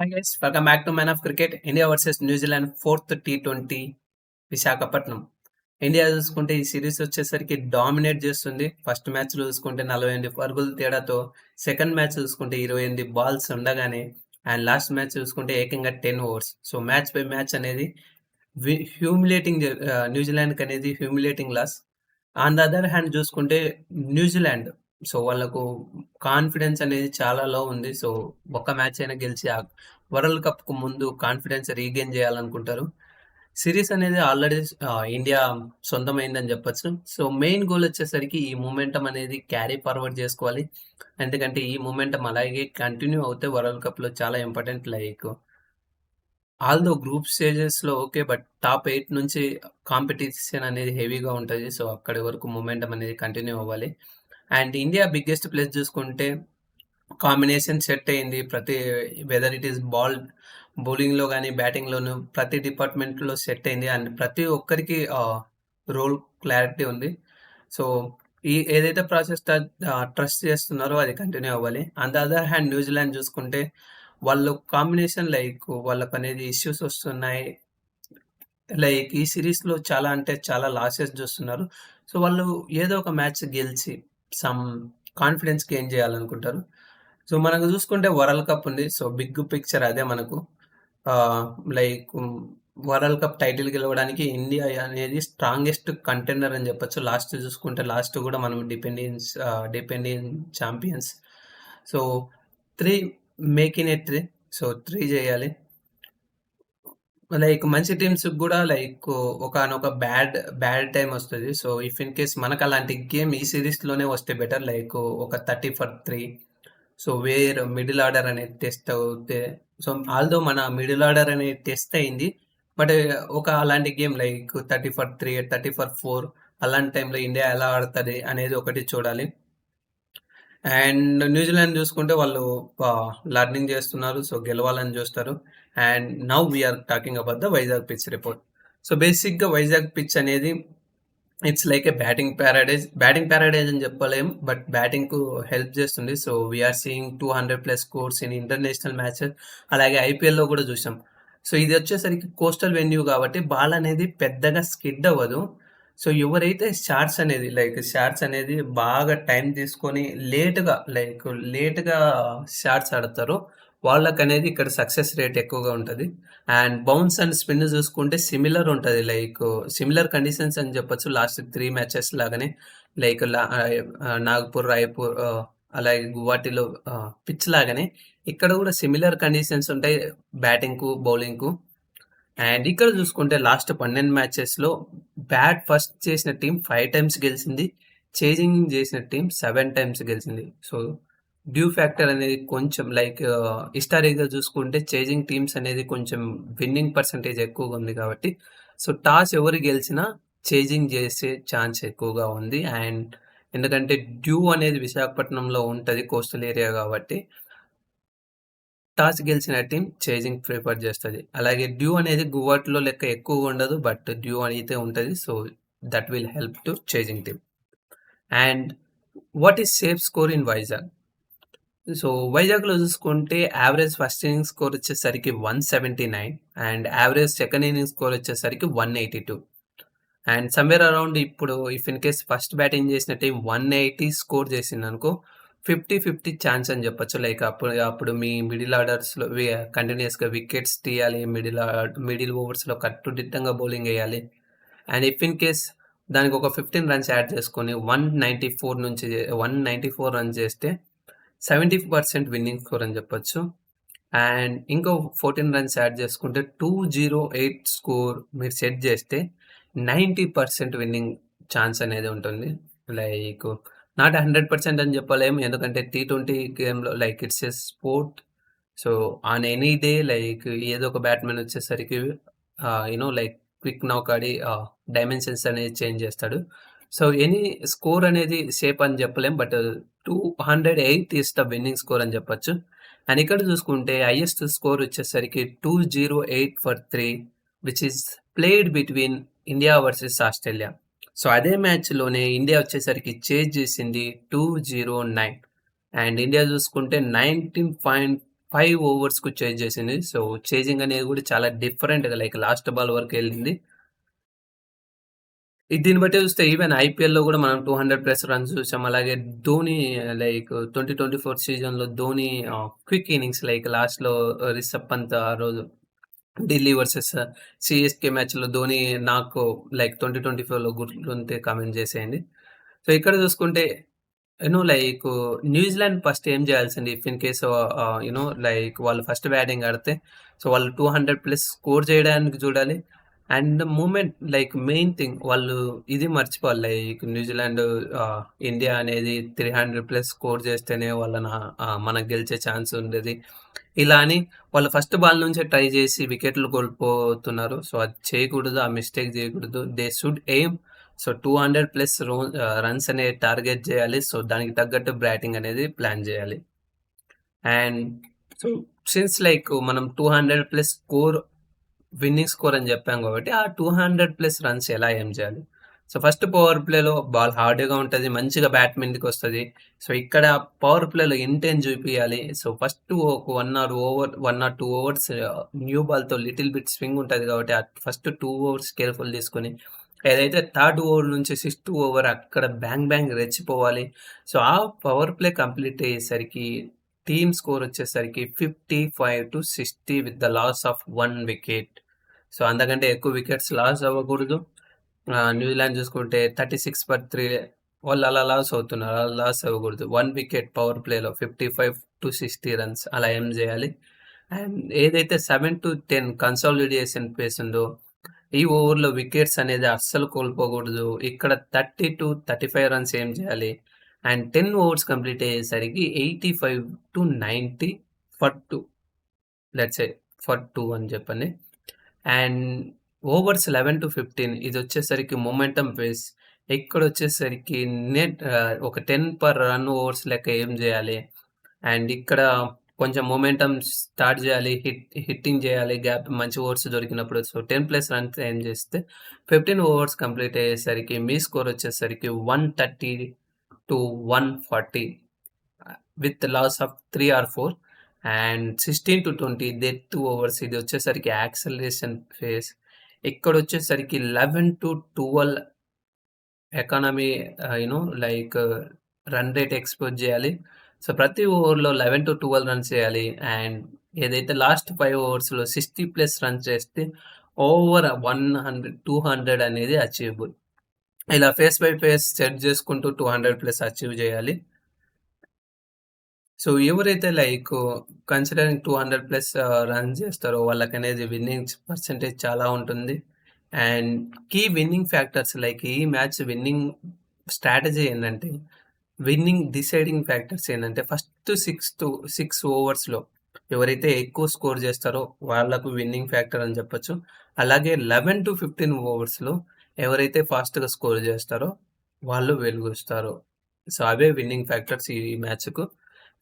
Hi guys, welcome back to Man of Cricket. India versus New Zealand fourth T twenty Visakhapatnam India చూసుకుంటే ఈ series వచ్చేసరికి dominate చేస్తుంది. First match చూసుకుంటే నలభై ఎనిమిది పరుగుల తేడాతో సెకండ్ మ్యాచ్ చూసుకుంటే ఇరవై ఎనిమిది బాల్స్ ఉండగానే అండ్ లాస్ట్ మ్యాచ్ చూసుకుంటే ఏకంగా ten overs so match by match అనేది హ్యూమిలేటింగ్ న్యూజిలాండ్కి uh, అనేది humiliating loss on the other hand New Zealand New Zealand so వాళ్ళకు కాన్ఫిడెన్స్ అనేది చాలా లో ఉంది. సో ఒక్క మ్యాచ్ అయినా గెలిచి ఆ వరల్డ్ కప్కు ముందు కాన్ఫిడెన్స్ రీగెయిన్ చేయాలనుకుంటారు. సిరీస్ అనేది ఆల్రెడీ ఇండియా సొంతమైందని చెప్పొచ్చు. సో మెయిన్ గోల్ వచ్చేసరికి ఈ మూమెంటం అనేది క్యారీ ఫార్వర్డ్ చేసుకోవాలి. ఎందుకంటే ఈ మూమెంటం అలాగే కంటిన్యూ అవుతే వరల్డ్ కప్లో చాలా ఇంపార్టెంట్ లైక్ ఆల్దో గ్రూప్ స్టేజెస్లో ఓకే బట్ టాప్ ఎయిట్ నుంచి కాంపిటీషన్ అనేది హెవీగా ఉంటుంది. సో అక్కడి వరకు మూమెంటం అనేది కంటిన్యూ అవ్వాలి. అండ్ ఇండియా బిగ్గెస్ట్ ప్లేస్ చూసుకుంటే కాంబినేషన్ సెట్ అయింది. ప్రతి వెదర్ ఇట్ ఈస్ బాల్ బౌలింగ్లో కానీ బ్యాటింగ్లోను ప్రతి డిపార్ట్మెంట్లో సెట్ అయింది. అండ్ ప్రతి ఒక్కరికి రోల్ క్లారిటీ ఉంది. సో ఈ ఏదైతే ప్రాసెస్ ట్రస్ట్ చేస్తున్నారో అది కంటిన్యూ అవ్వాలి. అండ్ అదర్ హ్యాండ్ న్యూజిలాండ్ చూసుకుంటే వాళ్ళు కాంబినేషన్ లైక్ వాళ్ళకు అనేది ఇష్యూస్ వస్తున్నాయి. లైక్ ఈ సిరీస్లో చాలా అంటే చాలా లాసెస్ చూస్తున్నారు. సో వాళ్ళు ఏదో ఒక మ్యాచ్ గెలిచి సమ్ కాన్ఫిడెన్స్ గెయిన్ చేయాలనుకుంటారు. సో మనకు చూసుకుంటే వరల్డ్ కప్ ఉంది. సో బిగ్ పిక్చర్ అదే మనకు. లైక్ వరల్డ్ కప్ టైటిల్ గెలవడానికి ఇండియా అనేది స్ట్రాంగెస్ట్ కంటెండర్ అని చెప్పొచ్చు. లాస్ట్ చూసుకుంటే లాస్ట్ కూడా మనం dependence dependent champions so three make in a three so three చేయాలి. లైక్ మంచి టీమ్స్ కూడా లైక్ ఒకనొక బ్యాడ్ బ్యాడ్ టైం వస్తుంది. సో ఇఫ్ ఇన్ కేస్ మనకు అలాంటి గేమ్ ఈ సిరీస్లోనే వస్తే బెటర్. లైక్ ఒక thirty for three. So where middle order అనేది టెస్ట్ అవుతే సో ఆల్దో మన మిడిల్ ఆర్డర్ అనేది టెస్ట్ అయింది. బట్ ఒక అలాంటి game like thirty for three thirty for four అలాంటి టైంలో ఇండియా ఎలా ఆడుతుంది అనేది ఒకటి చూడాలి. అండ్ న్యూజిలాండ్ చూసుకుంటే వాళ్ళు లర్నింగ్ చేస్తున్నారు. సో గెలవాలని చూస్తారు. And now we're talking about the Vizag pitch report so బేసిక్గా వైజాగ్ పిచ్ అనేది it's like a batting paradise batting paradise అని చెప్పలేం బట్ బ్యాటింగ్కు హెల్ప్ చేస్తుంది. So we're seeing two hundred plus scores in international matches అలాగే ఐపీఎల్లో కూడా చూసాం. సో ఇది వచ్చేసరికి కోస్టల్ వెన్యూ కాబట్టి బాల్ అనేది పెద్దగా స్కిడ్ అవ్వదు. సో ఎవరైతే షార్ట్స్ అనేది లైక్ షార్ట్స్ అనేది బాగా టైం తీసుకొని లేట్గా లైక్ లేట్గా షార్ట్స్ ఆడతారో వాళ్ళకనేది ఇక్కడ సక్సెస్ రేట్ ఎక్కువగా ఉంటుంది. అండ్ బౌన్స్ అండ్ స్పిన్ చూసుకుంటే సిమిలర్ ఉంటుంది. లైక్ సిమిలర్ కండిషన్స్ అని చెప్పొచ్చు. లాస్ట్ త్రీ మ్యాచెస్ లాగానే లైక్ నాగ్పూర్ రాయ్పూర్ అలాగే గువాటిలో పిచ్ లాగానే ఇక్కడ కూడా సిమిలర్ కండిషన్స్ ఉంటాయి. బ్యాటింగ్కు బౌలింగ్కు అండ్ ఇక్కడ చూసుకుంటే లాస్ట్ పన్నెండు మ్యాచెస్లో బ్యాట్ ఫస్ట్ చేసిన టీం ఫైవ్ టైమ్స్ గెలిచింది. చేజింగ్ చేసిన టీం సెవెన్ టైమ్స్ గెలిచింది. సో డ్యూ ఫ్యాక్టర్ అనేది కొంచెం లైక్ హిస్టారిక్గా చూసుకుంటే చేజింగ్ టీమ్స్ అనేది కొంచెం విన్నింగ్ పర్సంటేజ్ ఎక్కువగా ఉంది కాబట్టి సో టాస్ ఎవరు గెలిచినా చేజింగ్ చేసే ఛాన్స్ ఎక్కువగా ఉంది. అండ్ ఎందుకంటే డ్యూ అనేది విశాఖపట్నంలో ఉంటుంది కోస్టల్ ఏరియా కాబట్టి టాస్ గెలిచిన టీం చేజింగ్ ప్రిఫర్ చేస్తుంది. అలాగే డ్యూ అనేది గువాట్లో లెక్క ఎక్కువ ఉండదు బట్ డ్యూ అయితే ఉంటుంది so that will help to chasing team. And what is safe score in Vizag? So వైజాగ్లో చూసుకుంటే యావరేజ్ ఫస్ట్ ఇన్నింగ్ స్కోర్ వచ్చేసరికి one seventy nine and average second inning score వచ్చేసరికి one eighty two and somewhere around ఇప్పుడు if in case first batting చేసిన team one eighty score చేసింది అనుకో fifty fifty chance అని చెప్పొచ్చు. లైక్ అప్పుడు అప్పుడు మీ మిడిల్ ఆర్డర్స్లో కంటిన్యూస్గా వికెట్స్ తీయాలి మిడిల్ మిడిల్ ఓవర్స్లో కట్టుదిట్టంగా బౌలింగ్ వేయాలి. అండ్ ఇఫ్ ఇన్ కేస్ దానికి ఒక ఫిఫ్టీన్ రన్స్ యాడ్ చేసుకొని వన్ నైంటీ ఫోర్ నుంచి వన్ నైంటీ ఫోర్ రన్స్ చేస్తే సెవెంటీ పర్సెంట్ విన్నింగ్ స్కోర్ అని చెప్పొచ్చు. అండ్ ఇంకో ఫోర్టీన్ రన్స్ యాడ్ చేసుకుంటే టూ జీరో ఎయిట్ స్కోర్ మీరు సెట్ చేస్తే నైంటీ పర్సెంట్ విన్నింగ్ ఛాన్స్ అనేది ఉంటుంది. లైక్ నాట్ హండ్రెడ్ పర్సెంట్ అని చెప్పలేము. ఎందుకంటే టీ ట్వంటీ గేమ్లో like it's a sport. So on any day like ఏదో ఒక బ్యాట్మెన్ వచ్చేసరికి you know like quick knock Audi dimensions అనేది చేంజ్ చేస్తాడు. సో ఎనీ స్కోర్ అనేది సేఫ్ అని చెప్పలేం but two hundred eight is the winning score అని చెప్పొచ్చు. అండ్ ఇక్కడ చూసుకుంటే హైయెస్ట్ స్కోర్ వచ్చేసరికి two zero eight for three which is played between India versus Australia so అదే మ్యాచ్లోనే ఇండియా వచ్చేసరికి చేజ్ చేసింది two zero nine and India చూసుకుంటే నైన్టీన్ పాయింట్ ఫైవ్ ఓవర్స్‌కు చేజ్ చేసింది. సో, చేజింగ్ అనేది కూడా చాలా డిఫరెంట్‌గా లైక్ లాస్ట్ బాల్ వరకు వెళ్ళింది. దీన్ని బట్టి చూస్తే ఈవెన్ ఐపీఎల్‌లో కూడా మనం 200 ప్లస్ రన్స్ చూసాం. అలాగే ధోని లైక్ 2024 సీజన్‌లో ధోని క్విక్ ఇన్నింగ్స్ లైక్ లాస్ట్‌లో రిషబ్ పంత్ ఆ రోజు ఢిల్లీ వర్సెస్ సీఎస్‌కే మ్యాచ్‌లో ధోని నాకు లైక్ 2024లో గుర్తుంటే కామెంట్ చేసేయండి. సో, ఇక్కడ చూసుకుంటే you know like New Zealand first ఏం చేయాల్సింది if in case ah, you know like వాళ్ళు ఫస్ట్ బ్యాటింగ్ ఆడితే సో, వాళ్ళు 200 ప్లస్ స్కోర్ చేయడానికి చూడాలి. And moment like main thing వాళ్ళు ఇది మర్చిపోవాలి. లైక్ న్యూజిలాండ్ ఇండియా అనేది 300 ప్లస్ స్కోర్ చేస్తేనే వాళ్ళని uh, మనకు గెలిచే ఛాన్స్ ఉండేది. ఇలా అని వాళ్ళు ఫస్ట్ బాల్ నుంచే ట్రై చేసి వికెట్లు కోల్పోతున్నారు. సో, అది చేయకూడదు. ఆ మిస్టేక్ చేయకూడదు. They should aim so, 200 plus రో రన్స్ అనే టార్గెట్ చేయాలి. సో, దానికి తగ్గట్టు బ్యాటింగ్ అనేది ప్లాన్ చేయాలి. అండ్ సో, సిన్స్ లైక్ మనం 200 ప్లస్ స్కోర్ విన్నింగ్ స్కోర్ అని చెప్పాం కాబట్టి ఆ 200 ప్లస్ రన్స్ ఎలా ఏం చేయాలి? సో, ఫస్ట్ పవర్ ప్లేలో బాల్ హార్డ్‌గా ఉంటుంది మంచిగా బ్యాట్ వస్తుంది సో, ఇక్కడ పవర్ ప్లేలో ఇంటెన్ చూపియాలి. సో, ఫస్ట్ ఒక one or over one or two overs new బాల్‌తో లిటిల్ బిట్ స్వింగ్ ఉంటుంది కాబట్టి ఆ ఫస్ట్ టూ ఓవర్స్ కేర్‌ఫుల్ తీసుకొని ఏదైతే థర్డ్ ఓవర్ నుంచి సిక్స్త్ ఓవర్ అక్కడ బ్యాంగ్ బ్యాంగ్ రెచ్చిపోవాలి. సో, ఆ పవర్ ప్లే కంప్లీట్ అయ్యేసరికి టీమ్ స్కోర్ వచ్చేసరికి 55-60 with the loss of one wicket. So, అంతకంటే ఎక్కువ వికెట్స్ లాస్ అవ్వకూడదు. న్యూజిలాండ్ చూసుకుంటే థర్టీ సిక్స్ పర్ త్రీ వాళ్ళు అలా లాస్ అవుతున్నారు. అలా లాస్ అవ్వకూడదు. వన్ వికెట్ పవర్ ప్లేలో 55-60 రన్స్ అలా ఏం చేయాలి. అండ్ ఏదైతే 7-10 కన్సాలిడేషన్ పేస్ ఉందో ఈ ఓవర్‌లో వికెట్స్ అనేది అస్సలు కోల్పోకూడదు. ఇక్కడ 30-35 రన్స్ ఏం చేయాలి. అండ్ 10 ఓవర్స్ కంప్లీట్ అయ్యేసరికి 85-90 for two let's say for two అని చెప్పండి. And overs eleven to fifteen ఇది వచ్చేసరికి మొమెంటమ్ పేస్. ఇక్కడొచ్చేసరికి నెట్ ఒక 10 పర్ రన్ ఓవర్స్ లెక్క ఏం చేయాలి. అండ్ ఇక్కడ కొంచెం మొమెంటమ్ స్టార్ట్ చేయాలి. హిట్ హిట్టింగ్ చేయాలి. గ్యాప్ మంచి ఓవర్స్ దొరికినప్పుడు. సో, 10 ప్లస్ రన్స్ ఏం చేస్తే 15 ఓవర్స్ కంప్లీట్ అయ్యేసరికి మీ స్కోర్ వచ్చేసరికి one thirty to 140 with the loss of 3 or 4 and sixteen to twenty they two overs ఇది వచ్చేసరికి యాక్సలరేషన్ ఫేస్ ఇక్కడ వచ్చేసరికి eleven to twelve economy you know like run rate expose చేయాలి సో ప్రతి ఓవర్లో లెవెన్ టు ట్వెల్వ్ రన్స్ చేయాలి and ఏదైతే last five ఓవర్స్లో సిక్స్టీ ప్లస్ రన్స్ చేస్తే over one hundred two hundred అనేది అచీవబుల్ ఇలా ఫేస్ బై ఫేస్ సెట్ చేసుకుంటూ 200 ప్లస్ అచీవ్ చేయాలి. సో, ఎవరైతే లైక్ కన్సిడరింగ్ 200 ప్లస్ రన్ చేస్తారో చేస్తారో వాళ్ళకనేది విన్నింగ్ పర్సెంటేజ్ చాలా ఉంటుంది. And key winning factors like ఈ మ్యాచ్ విన్నింగ్ స్ట్రాటజీ ఏంటంటే విన్నింగ్ డిసైడింగ్ ఫ్యాక్టర్స్ ఏంటంటే ఫస్ట్ 6-6 ఓవర్స్‌లో ఎవరైతే ఎక్కువ స్కోర్ చేస్తారో వాళ్ళకు విన్నింగ్ ఫ్యాక్టర్ అని చెప్పొచ్చు. అలాగే 11-15 ఓవర్స్‌లో ఎవరైతే ఫాస్ట్‌గా స్కోర్ చేస్తారో వాళ్ళు వెలుగుస్తారు సో, అవే విన్నింగ్ ఫ్యాక్టర్స్ ఈ మ్యాచ్‌కు.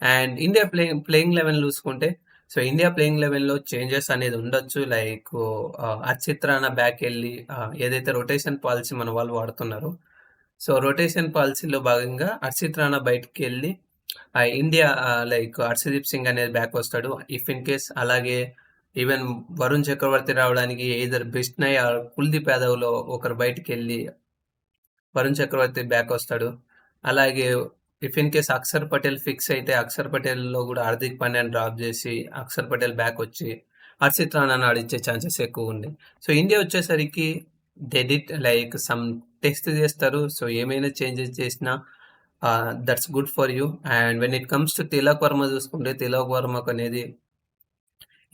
అండ్ ఇండియా ప్లేయింగ్ ప్లేయింగ్ 11 చూసుకుంటే సో, ఇండియా ప్లేయింగ్ 11లో చేంజెస్ అనేది ఉండొచ్చు. లైక్ అచిత్రాన బ్యాక్ వెళ్ళి ఏదైతే రొటేషన్ పాలసీ మన వాళ్ళు వాడుతున్నారో సో, రొటేషన్ పాలసీలో భాగంగా హర్షిత్ రాణా బయటికెళ్ళి ఇండియా లైక్ హర్షదీప్ సింగ్ అనేది బ్యాక్ వస్తాడు. ఇఫ్ ఇన్ కేస్ అలాగే ఈవెన్ వరుణ్ చక్రవర్తి రావడానికి ఎయిదర్ బిష్నోయ్ ఆర్ కుల్దీప్ యాదవ్‌లో ఒకరు బయటికి వెళ్ళి వరుణ్ చక్రవర్తి బ్యాక్ వస్తాడు. అలాగే if in case Axar Patel fix అయితే అక్షర్ పటేల్‌లో కూడా హార్దిక్ పాండ్యాని డ్రాప్ చేసి అక్షర్ పటేల్ బ్యాక్ వచ్చి హర్షిత్ రాణాను ఆడించే ఛాన్సెస్ ఎక్కువ ఉంది సో, ఇండియా వచ్చేసరికి డెడిట్ లైక్ సమ్ టెస్ట్ చేస్తారు. సో, ఏమైనా చేంజెస్ చేసినా that's good for you. And when it comes to Tilak Varma చూసుకుంటే తిలక్ వర్మకనేది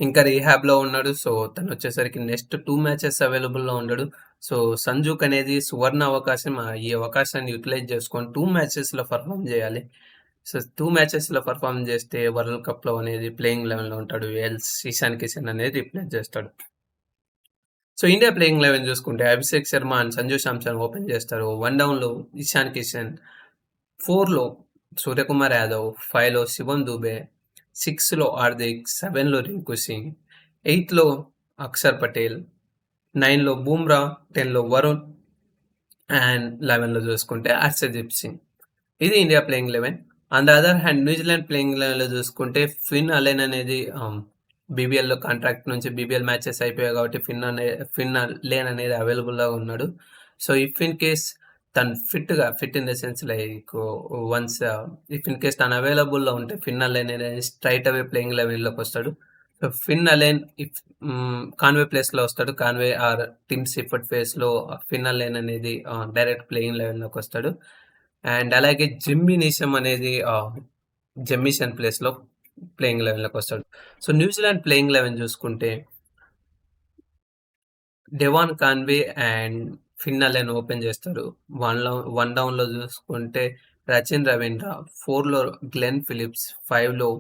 ఇంకా రీహాబ్‌లో ఉన్నాడు. సో, తను వచ్చేసరికి నెక్స్ట్ టూ మ్యాచెస్ అవైలబుల్‌లో ఉండడు. సో, సంజుక్ అనేది సువర్ణ అవకాశం. ఈ అవకాశాన్ని యుటిలైజ్ చేసుకొని టూ మ్యాచెస్‌లో పర్ఫామ్ చేయాలి. సో, టూ మ్యాచెస్‌లో పెర్ఫార్మ్ చేస్తే వరల్డ్ కప్‌లో అనేది ప్లేయింగ్ 11లో ఉంటాడు. ఎల్స్ ఇషాన్ కిషన్ అనేది రిప్లేస్ చేస్తాడు. సో, ఇండియా ప్లేయింగ్ 11 చూసుకుంటే అభిషేక్ శర్మ అండ్ సంజు శాంసన్ ఓపెన్ చేస్తారు. వన్ డౌన్‌లో ఇషాన్ కిషన్, ఫోర్లో సూర్యకుమార్ యాదవ్, ఫైవ్లో శివం దుబే, సిక్స్లో హార్దిక్, సెవెన్లో రింకు సింగ్, ఎయిత్లో అక్షర్ పటేల్, నైన్లో బూమ్రా టెన్లో వరుణ్ అండ్ 11లో చూసుకుంటే అర్షదీప్ సింగ్. ఇది India playing 11. On the other hand New Zealand playing లెవెన్‌లో చూసుకుంటే ఫిన్ అలెన్ అనేది బీబీఎల్‌లో కాంట్రాక్ట్ నుంచి బీబీఎల్ మ్యాచెస్ అయిపోయాయి కాబట్టి ఫిన్ అనే ఫిన్ లేన్ అనేది అవైలబుల్‌గా ఉన్నాడు. సో, ఇఫ్ ఇన్ కేస్ తను ఫిట్‌గా fit in the sense like once if in case తను అవైలబుల్‌లో ఉంటే ఫిన్ అలైన్ అనేది స్ట్రైట్ అవే ప్లేయింగ్ లెవెల్లోకి వస్తాడు. So, Finn Allen if Conway ప్లేస్‌లో వస్తాడు. కాన్వే ఆర్ టిమ్ సిఫర్ట్ ఫేస్లో ఫిన్ అలైన్ అనేది డైరెక్ట్ ప్లేయింగ్ లెవెల్లోకి వస్తాడు. అండ్ అలాగే జిమ్మీ అనేది జమ్మిషన్ ప్లేస్‌లో ప్లేయింగ్ లెవెన్‌లోకి వస్తాడు. So, New Zealand playing eleven చూసుకుంటే Devon Conway and Finn Allen open చేస్తారు. వన్‌లో వన్ డౌన్‌లో చూసుకుంటే రచిన్ రవీంద్ర, ఫోర్లో గ్లెన్ ఫిలిప్స్, ఫైవ్లో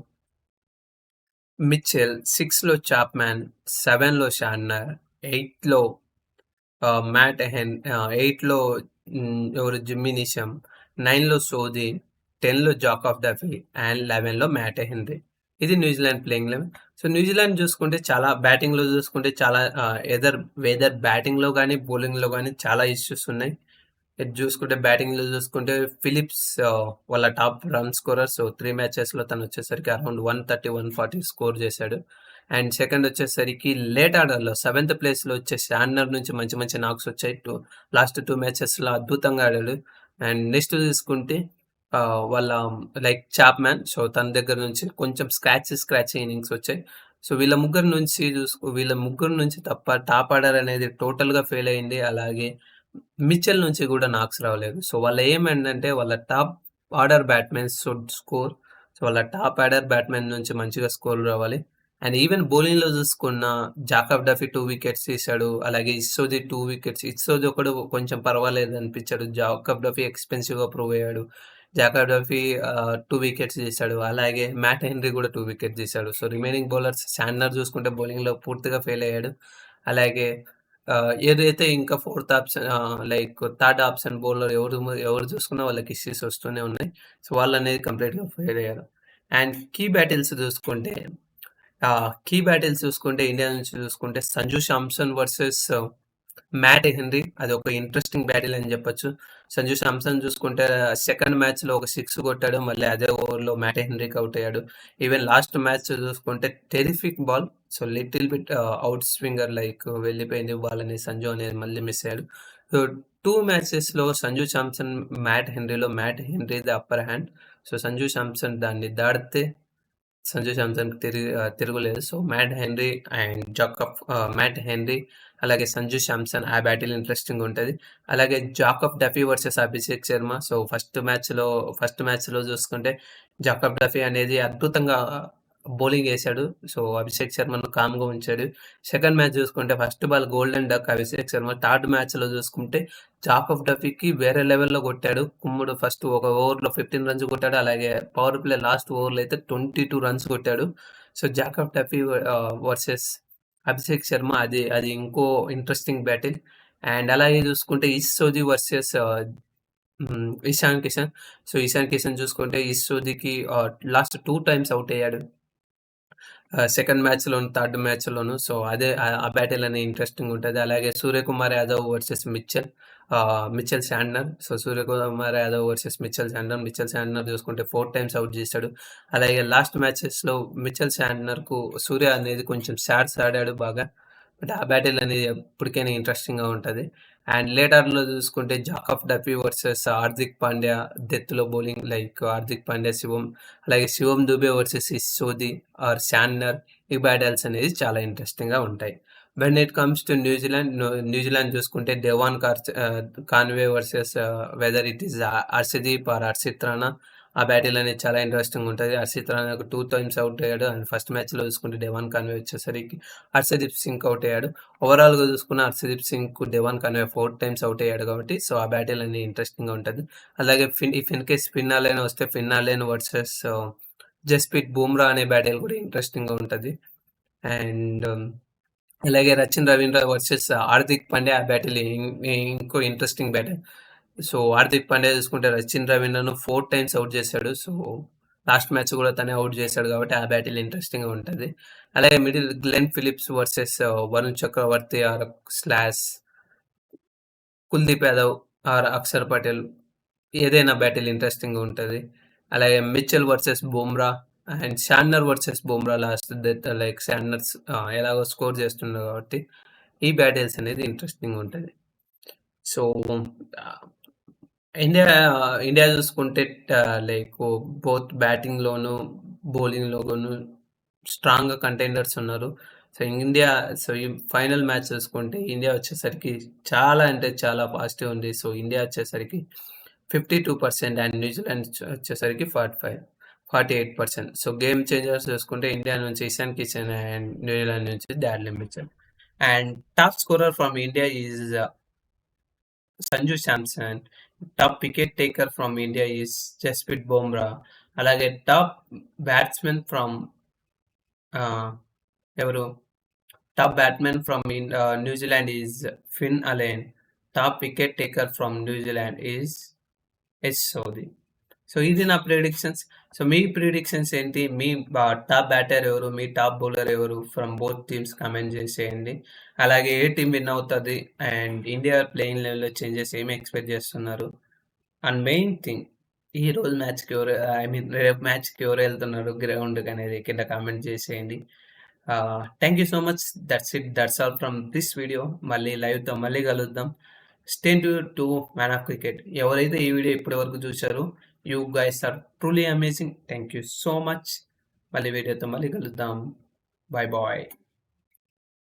మిచెల్, సిక్స్లో చాప్‌మ్యాన్, 7లో షార్నర్, 8లో ఆహ్, మ్యాట్ హెన్ ఎయిట్లో 8లో హ్మ్, ఎవరు జిమ్మీ నీషమ్, 9లో సోధి, 10లో జాక్ ఆఫ్ డఫీ అండ్ 11లో మ్యాట్ హెన్రీ. ఇది New Zealand playing eleven. So, New Zealand చూసుకుంటే చాలా బ్యాటింగ్‌లో చూసుకుంటే చాలా ఎదర్ వెదర్ బ్యాటింగ్‌లో కానీ బౌలింగ్‌లో కానీ చాలా ఇష్యూస్ ఉన్నాయి. ఇది చూసుకుంటే బ్యాటింగ్‌లో చూసుకుంటే ఫిలిప్స్ వాళ్ళ top run scorer. So, three మ్యాచెస్‌లో తను వచ్చేసరికి అరౌండ్ 130, 140 స్కోర్ చేశాడు. అండ్ సెకండ్ వచ్చేసరికి లేట్ ఆర్డర్‌లో సెవెంత్ ప్లేస్‌లో వచ్చే షార్నర్ నుంచి మంచి మంచి నాక్స్ వచ్చాయి. టూ లాస్ట్ టూ మ్యాచెస్‌లో అద్భుతంగా ఆడాడు. అండ్ నెక్స్ట్ చూసుకుంటే ఆహ్, వాళ్ళ లైక్ చాప్‌మ్యాన్. సో, తన దగ్గర నుంచి కొంచెం స్క్రాచ్ స్క్రాచ్ ఇన్నింగ్స్ వచ్చాయి. సో, వీళ్ళ ముగ్గురు నుంచి చూసుకో వీళ్ళ ముగ్గురు నుంచి తప్ప టాప్ ఆర్డర్ అనేది టోటల్‌గా ఫెయిల్ అయింది. అలాగే మిచెల్ నుంచి కూడా నాక్స్ రాలేదు. సో, వాళ్ళ ఎయిమ్ ఏంటంటే వాళ్ళ top order batsmen should score. So, వాళ్ళ టాప్ ఆర్డర్ బ్యాట్మెన్ నుంచి మంచిగా స్కోర్ రావాలి. అండ్ ఈవెన్ బౌలింగ్‌లో చూసుకున్న జాకబ్ డఫీ 2 వికెట్స్ తీశాడు. అలాగే ఇస్సోది 2 వికెట్స్. ఇస్సోది ఒకడు కొంచెం పర్వాలేదు అనిపించాడు. జాకబ్ డఫీ ఎక్స్‌పెన్సివ్‌గా ప్రూవ్ అయ్యాడు. జాకబ్ డఫీ టూ వికెట్స్ తీశాడు. అలాగే మ్యాట్ హెన్రీ కూడా టూ వికెట్స్ తీశాడు. సో, రిమైనింగ్ బౌలర్స్ షార్నర్ చూసుకుంటే బౌలింగ్‌లో పూర్తిగా ఫెయిల్ అయ్యాడు. అలాగే ఏదైతే ఇంకా fourth option like third option bowler ఎవరు ఎవరు చూసుకున్నా వాళ్ళకి ఇష్యూస్ వస్తూనే ఉన్నాయి. సో, వాళ్ళనేది కంప్లీట్‌గా ఫెయిల్ అయ్యారు. అండ్ కీ బ్యాటిల్స్ చూసుకుంటే కీ బ్యాటిల్స్ చూసుకుంటే ఇండియా నుంచి చూసుకుంటే Sanju Samson versus Matt Henry ఒక ఇంట్రెస్టింగ్ బ్యాటిల్ అని చెప్పొచ్చు. సంజు శాంసన్ చూసుకుంటే సెకండ్ మ్యాచ్‌లో ఒక సిక్స్ కొట్టాడు. మళ్ళీ అదే ఓవర్‌లో మ్యాట్ హెన్రీకి అవుట్ అయ్యాడు. ఈవెన్ లాస్ట్ మ్యాచ్ చూసుకుంటే terrific ball. So, little bit outswinger like వెళ్ళిపోయింది బాల్ అనేది సంజు అనేది మళ్ళీ మిస్ అయ్యాడు. సో, 2 మ్యాచెస్‌లో సంజు శాంసన్, మ్యాట్ హెన్రీలో Matt Henry హెన్రీది upper hand. So, Sanju Samson దాన్ని దాడితే సంజు శాంసన్ తిరిగి తిరగలేదు తిరుగులేదు. So, Matt Henry and Jacob Matt Henry అలాగే సంజు శాంసన్ ఆ బ్యాటిల్ ఇంట్రెస్టింగ్ ఉంటది. అలాగే Jacob Duffy versus Abhishek Sharma. So, first మ్యాచ్‌లో ఫస్ట్ మ్యాచ్‌లో చూసుకుంటే జాకఫ్ డఫీ అనేది అద్భుతంగా బౌలింగ్ వేశాడు సో, అభిషేక్ శర్మను కామ్‌గా ఉంచాడు. సెకండ్ మ్యాచ్ చూసుకుంటే first ball golden duck Abhishek Sharma. Third మ్యాచ్‌లో చూసుకుంటే జాక్ ఆఫ్ డఫీకి వేరే లెవెల్‌లో కొట్టాడు. కుమ్ముడు ఫస్ట్ ఒక ఓవర్‌లో 15 రన్స్ కొట్టాడు. అలాగే పవర్ ప్లే లాస్ట్ ఓవర్‌లో అయితే 22 రన్స్ కొట్టాడు. So, Jacob Duffy versus Abhishek Sharma అది అది ఇంకో ఇంట్రెస్టింగ్ బ్యాటిల్. అండ్ అలాగే చూసుకుంటే ఇస్సోది వర్సెస్ ఇషాన్ కిషన్. సో, ఇషాన్ కిషన్ చూసుకుంటే ఇస్సోదికి ఆహ్, లాస్ట్ టూ టైమ్స్ అవుట్ అయ్యాడు. Second మ్యాచ్‌లోను, third మ్యాచ్‌లోను. సో, అదే ఆ బ్యాటిల్ అనేది ఇంట్రెస్టింగ్ ఉంటుంది అలాగే Suryakumar Yadav versus Mitchell Mitchell Mitchell so, Suryakumar Yadav versus Mitchell Santner. Mitchell Santner చూసుకుంటే ఫోర్ టైమ్స్ అవుట్ చేశాడు. అలాగే లాస్ట్ మ్యాచెస్‌లో మిచెల్ శాంట్నర్‌కు సూర్య అనేది కొంచెం సాడ్స్ ఆడాడు బాగా. బట్ ఆ బ్యాటిల్ అనేది ఎప్పటికైనా ఇంట్రెస్టింగ్‌గా ఉంటుంది అండ్ లేటర్‌లో చూసుకుంటే Jacob Duffy versus Hardik Pandya డెత్‌లో bowling like Hardik Pandya, Shivam అలాగే Shivam Dube versus ఇస్సోది are Santner ఈ బ్యాటల్స్ అనేది చాలా ఇంట్రెస్టింగ్‌గా ఉంటాయి. When it comes to New Zealand New Zealand చూసుకుంటే డెవాన్ కార్ Conway versus whether it is Harshdeep are Harshit Rana ఆ బ్యాటింగ్ అనేది చాలా ఇంట్రెస్టింగ్ ఉంటుంది హర్షిత్ రాణాకు 2 టైమ్స్ అవుట్ అయ్యాడు. అండ్ ఫస్ట్ మ్యాచ్‌లో చూసుకుంటే డెవాన్ కాన్వే వచ్చేసరికి హర్షదీప్ సింగ్ అవుట్ అయ్యాడు. ఓవరాల్‌గా చూసుకున్న Harshdeep Singh Devon Conway four times out అయ్యాడు కాబట్టి సో, ఆ బ్యాటిల్ అనేది ఇంట్రెస్టింగ్‌గా ఉంటుంది అలాగే Finn if in case Finn వస్తే Finn Allen versus uh, Jasprit Bumrah అనే బ్యాటిల్ కూడా ఇంట్రెస్టింగ్‌గా ఉంటుంది అండ్ um, అలాగే రచిన్ రవీంద్ర వర్సెస్ uh, హార్దిక్ పాండే ఆ బ్యాటిల్ ఇంకో interesting battle. So, Hardik Pandya చూసుకుంటే రచిన్ రవీంద్రను ఫోర్ టైమ్స్ అవుట్ చేశాడు. సో, లాస్ట్ మ్యాచ్ కూడా తనే అవుట్ చేశాడు కాబట్టి ఆ బ్యాటిల్ ఇంట్రెస్టింగ్‌గా ఉంటుంది. అలాగే middle Glenn Phillips versus Varun Chakravarthy or slash Kuldeep Yadav or Axar Patel ఏదైనా బ్యాటిల్ ఇంట్రెస్టింగ్ ఉంటుంది. అలాగే Mitchell versus Bumrah and Santner versus Bumrah last death like Santners ఎలాగో స్కోర్ చేస్తున్నారు కాబట్టి ఈ బ్యాటిల్స్ అనేది ఇంట్రెస్టింగ్ ఉంటుంది. సో ఇండియా ఇండియా చూసుకుంటే లైక్ బోత్ బ్యాటింగ్లోను బౌలింగ్లోను స్ట్రాంగ్ కంటెండర్స్ ఉన్నారు. సో ఇండియా సో ఈ ఫైనల్ మ్యాచ్ చూసుకుంటే ఇండియా వచ్చేసరికి చాలా అంటే చాలా పాజిటివ్ ఉంది. సో ఇండియా వచ్చేసరికి fifty two percent and New Zealand వచ్చేసరికి forty five forty eight percent so game changers చూసుకుంటే ఇండియా నుంచి Ishan Kishan and New Zealand నుంచి డాడ్ limited and top scorer from India is Sanju Samson top wicket taker from India is Jasprit Bumrah అలాగే top batsmen from ఎవరు? Top batsmen from New Zealand is Finn Allen top wicket taker from New Zealand is S Southee so ఇది నా predictions so మీ predictions ఏంటి? మీ top batter ఎవరు? మీ top bowler ఎవరు? From both teams comment చేసేయండి. అలాగే ఏ టీం విన్ అవుతుంది? అండ్ ఇండియా ప్లేయింగ్ లెవెల్లో చేంజెస్ ఏమి ఎక్స్పెక్ట్ చేస్తున్నారు? అండ్ మెయిన్ థింగ్ ఈ రోజు మ్యాచ్కి ఎవరు ఐ మీన్ రేపు మ్యాచ్కి ఎవరు వెళ్తున్నారు? గ్రౌండ్ అనేది కింద కామెంట్ చేసేయండి. Thank you so much that's it that's all from this video మళ్ళీ లైవ్తో మళ్ళీ కలుద్దాం. స్టేన్ టు టు మ్యాన్ ఆఫ్ క్రికెట్ ఎవరైతే ఈ వీడియో ఇప్పటి వరకు చూసారో you guys are truly amazing thank you so much మళ్ళీ వీడియోతో మళ్ళీ కలుద్దాం బాయ్ బాయ్